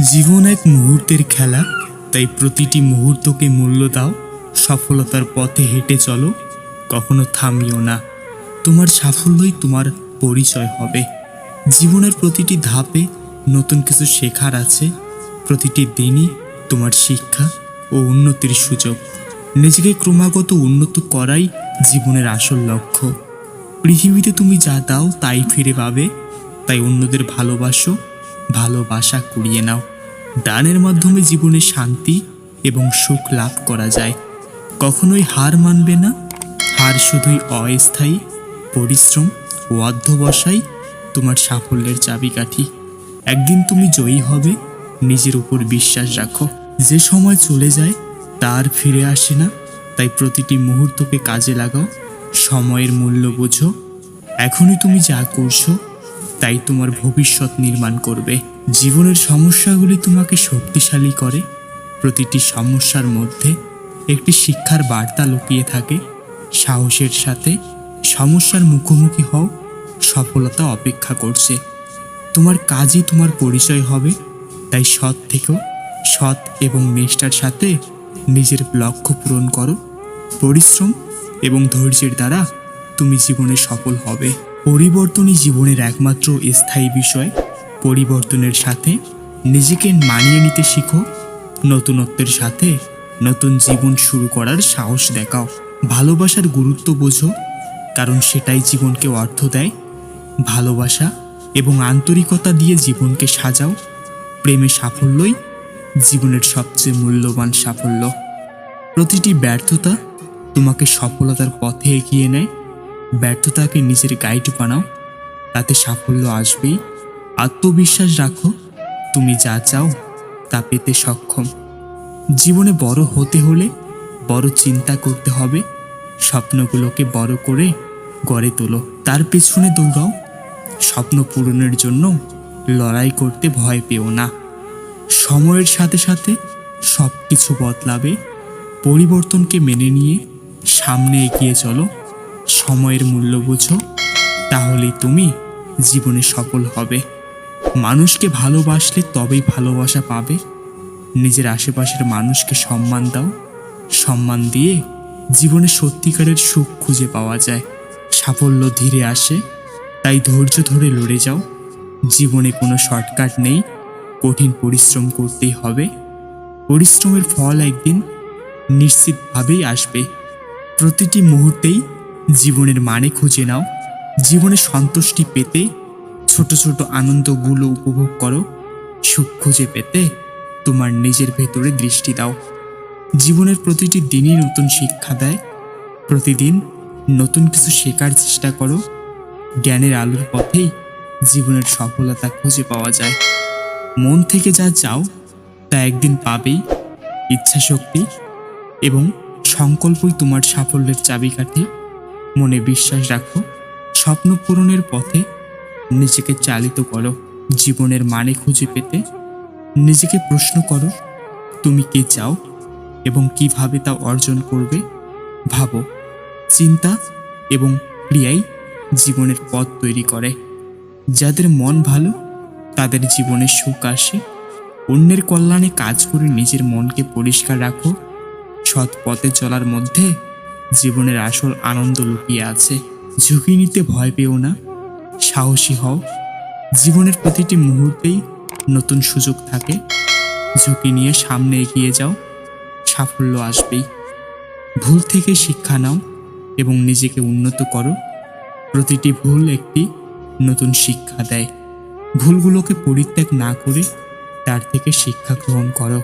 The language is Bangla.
জীবন এক মুহূর্তের খেলা, তাই প্রতিটি মুহূর্তকে মূল্য দাও, সফলতার পথে হেঁটে চলো, কখনো থামিও না। তোমার সাফল্যই তোমার পরিচয় হবে। জীবনের প্রতিটি ধাপে নতুন কিছু শেখার আছে, প্রতিটি দিনই তোমার শিক্ষা ও উন্নতির সুযোগ। নিজেকে ক্রমাগত উন্নত করাই জীবনের আসল লক্ষ্য। পৃথিবীতে তুমি যা দাও তাই ফিরে পাবে, তাই অন্যদের ভালোবাসো ভালোবাসা কুড়িয়ে নাও। দানের মাধ্যমে জীবনে শান্তি এবং সুখ লাভ করা যায়। কখনোই হার মানবে না। হার শুধুই অস্থায়ী, পরিশ্রম ও অধ্যবসায় তোমার সাফল্যের চাবিকাঠি। একদিন তুমি জয়ী হবে, নিজের উপর বিশ্বাস রাখো। যে সময় চলে যায়, তার ফিরে আসে না। তাই প্রতিটি মুহূর্তকে কাজে লাগাও, সময়ের মূল্য বোঝো। এখনই তুমি যা করছ তাই তোমার ভবিষ্যৎ নির্মাণ করবে। জীবনের সমস্যাগুলি তোমাকে শক্তিশালী করে। প্রতিটি সমস্যার মধ্যে একটি শিক্ষার বার্তা লুকিয়ে থাকে। সাহসের সাথে সমস্যার মুখোমুখি হও, সফলতা অপেক্ষা করছে। তোমার কাজই তোমার পরিচয় হবে। তাই সৎ থেকেও সৎ এবং নিষ্ঠার সাথে নিজের লক্ষ্য পূরণ করো। পরিশ্রম এবং ধৈর্যের দ্বারা তুমি জীবনে সফল হবে। পরিবর্তনই জীবনের একমাত্র স্থায়ী বিষয়। পরিবর্তনের সাথে নিজেকে মানিয়ে নিতে শিখো। নতুনত্বের সাথে নতুন জীবন শুরু করার সাহস দেখাও। ভালোবাসার গুরুত্ব বোঝো, কারণ সেটাই জীবনকে অর্থ দেয়। ভালোবাসা এবং আন্তরিকতা দিয়ে জীবনকে সাজাও। প্রেমে সাফল্যই জীবনের সবচেয়ে মূল্যবান সাফল্য। প্রতিটি ব্যর্থতা তোমাকে সফলতার পথে এগিয়ে নেয়। ব্যর্থতাকে নিজের গাইড বানাও তাতে সাফল্য আসবেই। আত্মবিশ্বাস রাখো, তুমি যা চাও তা পেতে সক্ষম। জীবনে বড় হতে হলে বড় চিন্তা করতে হবে, স্বপ্নগুলোকে বড় করে গড়ে তোলো। তার পেছনে দৌড়াও, স্বপ্ন পূরণের জন্য লড়াই করতে ভয় পেও না। সময়ের সাথে সাথে সব কিছু বদলাবে, পরিবর্তনকে মেনে নিয়ে সামনে এগিয়ে চলো। সময়ের মূল্য বুঝো, তাহলেই তুমি জীবনে সফল হবে। মানুষকে ভালোবাসলে তবেই ভালোবাসা পাবে। নিজের আশেপাশের মানুষকে সম্মান দাও। সম্মান দিয়ে জীবনে সত্যিকারের সুখ খুঁজে পাওয়া যায়। সাফল্য ধীরে আসে, তাই ধৈর্য ধরে লড়ে যাও। জীবনে কোনো শর্টকাট নেই, কঠিন পরিশ্রম করতেই হবে। পরিশ্রমের ফল একদিন নিশ্চিতভাবেই আসবে। প্রতিটি মুহূর্তেই জীবনের মানে খুঁজে নাও। জীবনে সন্তুষ্টি পেতে ছোট ছোট আনন্দগুলো উপভোগ করো। সুখ খুঁজে পেতে তোমার নিজের ভেতরে দৃষ্টি দাও। জীবনের প্রতিটি দিনই নতুন শিক্ষা দেয়। প্রতিদিন নতুন কিছু শেখার চেষ্টা করো। জ্ঞানের আলোর পথেই জীবনের সফলতা খুঁজে পাওয়া যায়। মন থেকে যা চাও তা একদিন পাবেই। ইচ্ছাশক্তি এবং সংকল্পই তোমার সাফল্যের চাবিকাঠি। মনে বিশ্বাস রাখো, স্বপ্ন পূরণের পথে নিজেকে চালিত করো। জীবনের মানে খুঁজে পেতে নিজেকে প্রশ্ন করো, তুমি কে চাও এবং কীভাবে তা অর্জন করবে? ভাবো, চিন্তা এবং ক্রিয়াই জীবনের পথ তৈরি করে। যাদের মন ভালো, তাদের জীবনে সুখ আসে। অন্যের কল্যাণে কাজ করে নিজের মনকে পরিষ্কার রাখো। সৎ পথে চলার মধ্যে জীবনের আসল আনন্দ লুকিয়ে আছে। ঝুঁকি নিতে ভয় পেও না। সাহসী হও। জীবনের প্রতিটি মুহূর্তেই নতুন সুযোগ থাকে। ঝুঁকি নিয়ে সামনে এগিয়ে যাও। সাফল্য আসবেই। ভুল থেকে শিক্ষা নাও এবং নিজেকে উন্নত করো। প্রতিটি ভুল একটি নতুন শিক্ষা দেয়। ভুলগুলোকে পরিত্যাগ না করে তার থেকে শিক্ষা গ্রহণ করো।